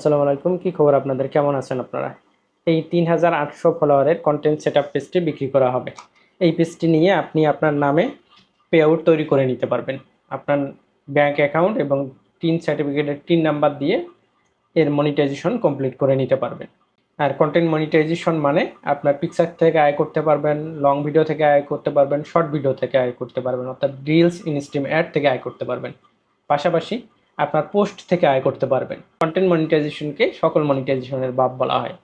আসসালামু আলাইকুম। কি খবর আপনাদের? কেমন আছেন আপনারা? এই তিন হাজার আটশো ফলোয়ারের কন্টেন্ট সেট আপ পেজটি বিক্রি করা হবে। এই পেজটি নিয়ে আপনি আপনার নামে পে আউট তৈরি করে নিতে পারবেন। আপনার ব্যাংক অ্যাকাউন্ট এবং টিন সার্টিফিকেটের টিন নাম্বার দিয়ে এর মনিটাইজেশন কমপ্লিট করে নিতে পারবেন। আর কন্টেন্ট মনিটাইজেশন মানে আপনার পিকচার থেকে আয় করতে পারবেন লং ভিডিও থেকে আয় করতে পারবেন শর্ট ভিডিও থেকে আয় করতে পারবেন, অর্থাৎ রিলস ইনস্ট্রিম অ্যাড থেকে আয় করতে পারবেন। পাশাপাশি আপনার পোস্ট থেকে আয় করতে পারবেন। কন্টেন্ট মনিটাইজেশনকে সকল মনিটাইজেশনের বাপ বলা হয়।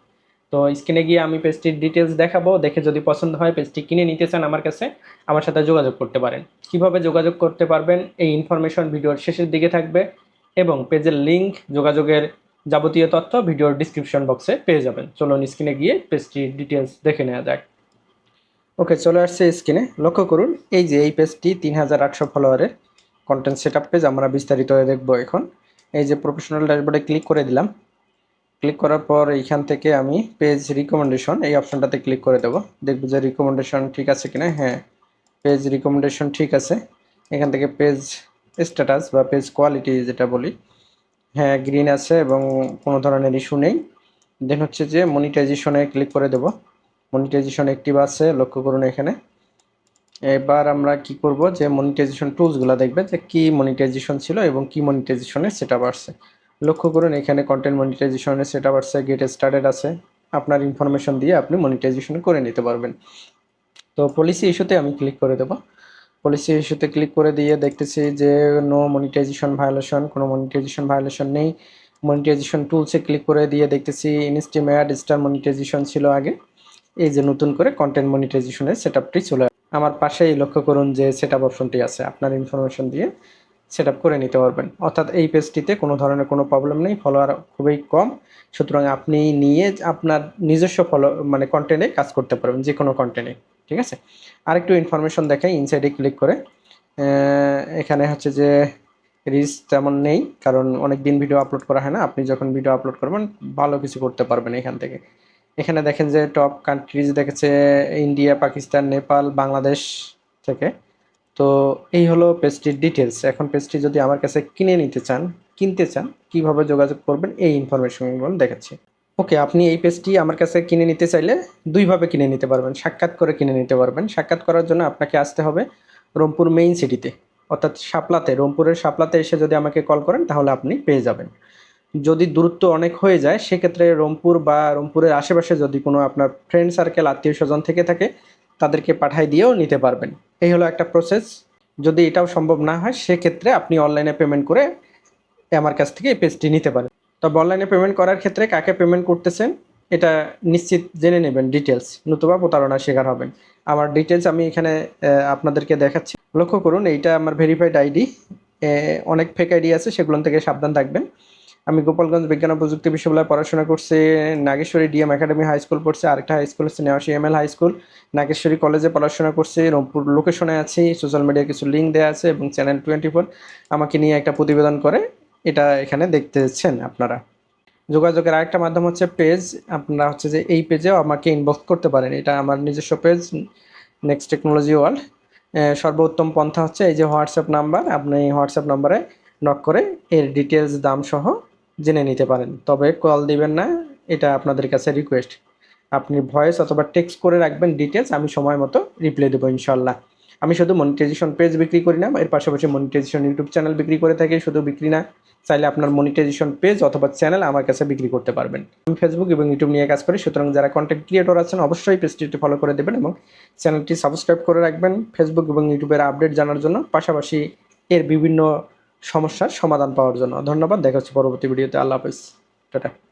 তো স্ক্রিনে গিয়ে আমি পেজটির ডিটেলস দেখাবো, দেখে যদি পছন্দ হয় পেজটি কিনে নিতে চান আমার কাছে, আমার সাথে যোগাযোগ করতে পারেন। কীভাবে যোগাযোগ করতে পারবেন, এই ইনফরমেশন ভিডিওর শেষের দিকে থাকবে এবং পেজের লিঙ্ক যোগাযোগের যাবতীয় তথ্য ভিডিওর ডিসক্রিপশন বক্সে পেয়ে যাবেন। চলুন স্ক্রিনে গিয়ে পেজটির ডিটেলস দেখে নেওয়া যাক। ওকে চলে আসছে স্ক্রিনে। লক্ষ্য করুন, এই যে এই পেজটি তিন হাজার আটশো ফলোয়ারের কন্টেন্ট সেট আপ পেজ আমরা বিস্তারিত দেখব এখন। এই যে প্রফেশনাল ড্যাশবোর্ডে ক্লিক করে দিলাম। ক্লিক করার পর এইখান থেকে আমি পেজ রিকমেন্ডেশন এই অপশনটাতে ক্লিক করে দেবো। দেখব যে রিকমেন্ডেশন ঠিক আছে কিনা? হ্যাঁ পেজ রিকমেন্ডেশন ঠিক আছে। এখান থেকে পেজ স্ট্যাটাস বা পেজ কোয়ালিটি যেটা বলি হ্যাঁ গ্রিন আছে এবং কোনো ধরনের ইস্যু নেই। দেন হচ্ছে যে মনিটাইজেশনে ক্লিক করে দেব। মনিটাইজেশন অ্যাক্টিভ আছে, লক্ষ্য করুন এখানে। এবার আমরা কি করব যে মনিটাইজেশন টুলসগুলো দেখবে যে কি মনিটাইজেশন ছিল এবং কি মনিটাইজেশনের সেট আপ আসছে। লক্ষ্য করুন, এখানে কন্টেন্ট মনিটাইজেশনের সেট আপ আসছে গেট স্টার্টেড আছে। আপনার ইনফরমেশন দিয়ে আপনি মনিটাইজেশন করে নিতে পারবেন। তো পলিসি ইস্যুতে আমি ক্লিক করে দেবো। পলিসি ইস্যুতে ক্লিক করে দিয়ে দেখতেছি যে নো মনিটাইজেশন ভায়োলেশন কোনো মনিটাইজেশন ভায়োলেশন নেই। মনিটাইজেশন টুলসে ক্লিক করে দিয়ে দেখতেছি ইনস্টিম অ্যাড স্টার মনিটাইজেশন ছিল আগে। এই যে নতুন করে কন্টেন্ট মনিটাইজেশনের সেট আপটি চলে। আমার পাশেই লক্ষ্য করুন যে সেট আপ অপশনটি আছে। আপনার ইনফরমেশন দিয়ে সেট আপ করে নিতে পারবেন। অর্থাৎ এই পেজটিতে কোনো ধরনের কোনো প্রবলেম নেই ফলোয়ার খুবই কম। সুতরাং আপনি নিয়ে আপনার নিজস্ব ফলো মানে কন্টেন্টে কাজ করতে পারবেন, যে কোনো কন্টেন্টে ঠিক আছে? আরেকটু ইনফরমেশন দেখাই ইনসাইডে ক্লিক করে। এখানে হচ্ছে যে রিচ তেমন নেই, কারণ অনেক দিন ভিডিও আপলোড করা হয় না। আপনি যখন ভিডিও আপলোড করবেন, ভালো কিছু করতে পারবেন এখান থেকে। এখানে দেখেন যে টপ কান্ট্রিজ দেখেছে ইন্ডিয়া পাকিস্তান নেপাল বাংলাদেশ থেকে। তো এই হলো পেজটির ডিটেলস এখন পেজটি যদি আমার কাছে কিনে নিতে চান, কিনতে চান, কীভাবে যোগাযোগ করবেন, এই ইনফরমেশনগুলো দেখাচ্ছি। ওকে, আপনি এই পেজটি আমার কাছে কিনে নিতে চাইলে দুইভাবে কিনে নিতে পারবেন। সাক্ষাৎ করে কিনে নিতে পারবেন। সাক্ষাৎ করার জন্য আপনাকে আসতে হবে রংপুর মেইন সিটিতে অর্থাৎ শাপলাতে রংপুরের শাপলাতে এসে যদি আমাকে কল করেন, তাহলে আপনি পেয়ে যাবেন। যদি দূরত্ব অনেক হয়ে যায়, সেক্ষেত্রে রংপুর বা রংপুরের আশেপাশে যদি কোনো আপনার ফ্রেন্ড সার্কেল আত্মীয় স্বজন থেকে থাকে, তাদেরকে পাঠাই দিয়েও নিতে পারবেন। এই হলো একটা প্রসেস যদি এটাও সম্ভব না হয়, সেক্ষেত্রে আপনি অনলাইনে পেমেন্ট করে আমার কাছ থেকে এই পেজটি নিতে পারেন। তবে অনলাইনে পেমেন্ট করার ক্ষেত্রে কাকে পেমেন্ট করতেছেন, এটা নিশ্চিত জেনে নেবেন ডিটেলস নতুবা প্রতারণার শিকার হবেন। আমার ডিটেলস আমি এখানে আপনাদেরকে দেখাচ্ছি। লক্ষ্য করুন, এইটা আমার ভেরিফাইড আইডি অনেক ফেক আইডি আছে, সেগুলো থেকে সাবধান থাকবেন। আমি গোপালগঞ্জ বিজ্ঞান ও প্রযুক্তি বিশ্ববিদ্যালয়ে পড়াশোনা করছি, Nageshwari DM academy high school পড়ছে আরেকটা হাই স্কুল হচ্ছে Newashi M L high school. Nageshwari কলেজে পড়াশোনা করছি, রংপুর লোকেশনে আছি সোশ্যাল মিডিয়ায় কিছু লিঙ্ক দেওয়া আছে এবং চ্যানেল টোয়েন্টি ফোর আমাকে নিয়ে একটা প্রতিবেদন করে এটা এখানে দেখতেছেন আপনারা। যোগাযোগের আরেকটা মাধ্যম হচ্ছে পেজ আপনারা হচ্ছে যে এই পেজেও আমাকে ইনবক্স করতে পারেন, এটা আমার নিজস্ব পেজ নেক্সট টেকনোলজি ওয়ার্ল্ড সর্বোত্তম পন্থা হচ্ছে এই যে হোয়াটসঅ্যাপ নাম্বার আপনি হোয়াটসঅ্যাপ নাম্বারে নক করে এর ডিটেলস দাম সহ জেনে নিতে পারেন। তবে কল দিবেন না, এটা আপনাদের কাছে রিকোয়েস্ট আপনি ভয়েস অথবা টেক্সট করে রাখবেন ডিটেলস আমি সময় মতো রিপ্লাই দেবো ইনশাল্লাহ। আমি শুধু মনিটাইজেশন পেজ বিক্রি করি না, এর পাশাপাশি মনিটাইজেশন ইউটিউব চ্যানেল বিক্রি করে থাকি, শুধু বিক্রি না, চাইলে আপনার মনিটাইজেশন পেজ অথবা চ্যানেল আমার কাছে বিক্রি করতে পারবেন। আমি ফেসবুক এবং ইউটিউব নিয়ে কাজ করি, সুতরাং যারা কন্টেন্ট ক্রিয়েটর আছেন, অবশ্যই পেজটিতে ফলো করে দেবেন এবং চ্যানেলটি সাবস্ক্রাইব করে রাখবেন। ফেসবুক এবং ইউটিউবের আপডেট জানার জন্য, পাশাপাশি এর বিভিন্ন সমস্যার সমাধান পাওয়ার জন্য। ধন্যবাদ দেখা হচ্ছে পরবর্তী ভিডিওতে। আল্লাহ হাফেজ। টাটা।